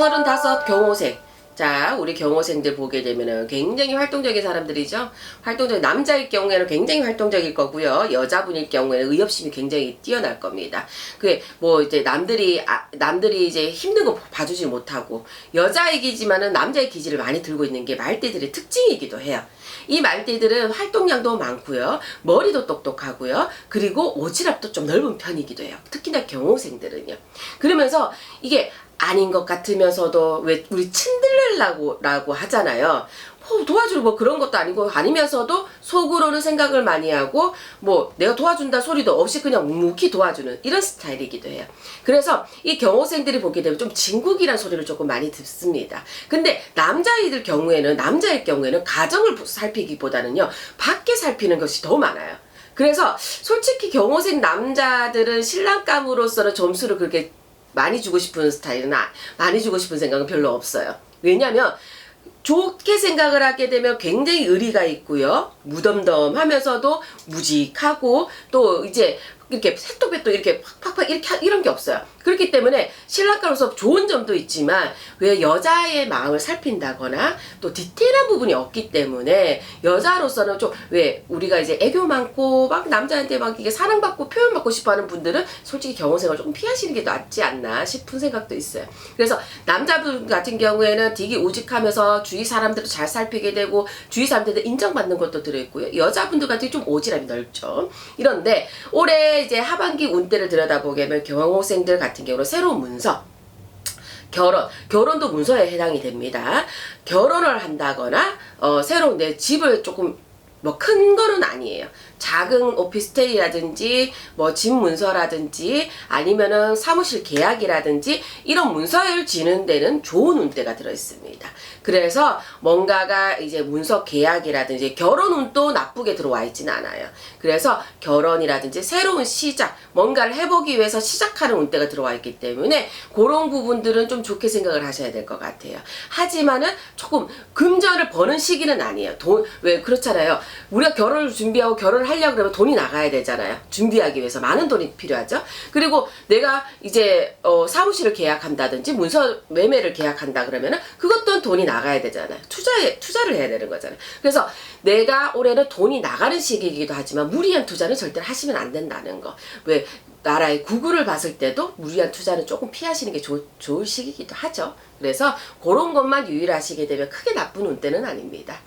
서른다섯 경호생. 자, 우리 경호생들 보게 되면은 굉장히 활동적인 사람들이죠. 활동적 남자일 경우에는 굉장히 활동적일 거고요. 여자분일 경우에는 의협심이 굉장히 뛰어날 겁니다. 그게 뭐 이제 남들이 아, 남들이 이제 힘든 거 봐주지 못하고 여자이기지만은 남자의 기질을 많이 들고 있는 게 말대들의 특징이기도 해요. 이 말대들은 활동량도 많고요. 머리도 똑똑하고요. 그리고 오지랖도 좀 넓은 편이기도 해요. 특히나 경호생들은요. 그러면서 이게 아닌 것 같으면서도 왜 우리 친들레라고 라고 하잖아요. 뭐 도와주고 뭐 그런 것도 아니고 아니면서도 속으로는 생각을 많이 하고 뭐 내가 도와준다 소리도 없이 그냥 묵묵히 도와주는 이런 스타일이기도 해요. 그래서 이 경호생들이 보게 되면 좀 진국이란 소리를 조금 많이 듣습니다. 근데 남자이들 경우에는 남자일 경우에는 가정을 살피기보다는요 밖에 살피는 것이 더 많아요. 그래서 솔직히 경호생 남자들은 신랑감으로서는 점수를 그렇게 많이 주고 싶은 스타일은 아, 많이 주고 싶은 생각은 별로 없어요. 왜냐면 좋게 생각을 하게 되면 굉장히 의리가 있고요. 무덤덤하면서도 무직하고 또 이제 이렇게 새또배또 이렇게 팍팍팍 이렇게 하- 이런 게 없어요. 그렇기 때문에 신랑가로서 좋은 점도 있지만 왜 여자의 마음을 살핀다거나 또 디테일한 부분이 없기 때문에 여자로서는 좀 왜 우리가 이제 애교 많고 막 남자한테 막 이게 사랑받고 표현받고 싶어하는 분들은 솔직히 경호생을 조금 피하시는 게 낫지 않나 싶은 생각도 있어요. 그래서 남자분 같은 경우에는 되게 우직하면서 주위 사람들도 잘 살피게 되고 주위 사람들도 인정받는 것도 들어있고요. 여자분들 같은 좀 오지랖이 넓죠. 이런데 올해 이제 하반기 운대를 들여다보게 되면 경호생들 같은 경우는 새로운 문서 결혼, 결혼도 문서에 해당이 됩니다. 결혼을 한다거나 어, 새로운 내 집을 조금 뭐 큰 거는 아니에요. 작은 오피스텔이라든지 뭐 집 문서라든지 아니면은 사무실 계약이라든지 이런 문서를 지는 데는 좋은 운대가 들어 있습니다. 그래서 뭔가가 이제 문서 계약이라든지 결혼 운도 나쁘게 들어와 있지는 않아요. 그래서 결혼이라든지 새로운 시작, 뭔가를 해보기 위해서 시작하는 운대가 들어와 있기 때문에 그런 부분들은 좀 좋게 생각을 하셔야 될 것 같아요. 하지만은 조금 금전을 버는 시기는 아니에요. 돈, 왜 그렇잖아요. 우리가 결혼을 준비하고 결혼을 하려고 그러면 돈이 나가야 되잖아요. 준비하기 위해서 많은 돈이 필요하죠. 그리고 내가 이제 어, 사무실을 계약한다든지 문서 매매를 계약한다 그러면은 그것 또한 돈이 나가야 되잖아요. 투자에 투자를 해야 되는 거잖아요. 그래서 내가 올해는 돈이 나가는 시기이기도 하지만 무리한 투자는 절대 하시면 안 된다는 거. 왜 나라의 구글을 봤을 때도 무리한 투자는 조금 피하시는 게 좋, 좋을 시기이기도 하죠. 그래서 그런 것만 유의하시게 되면 크게 나쁜 운때는 아닙니다.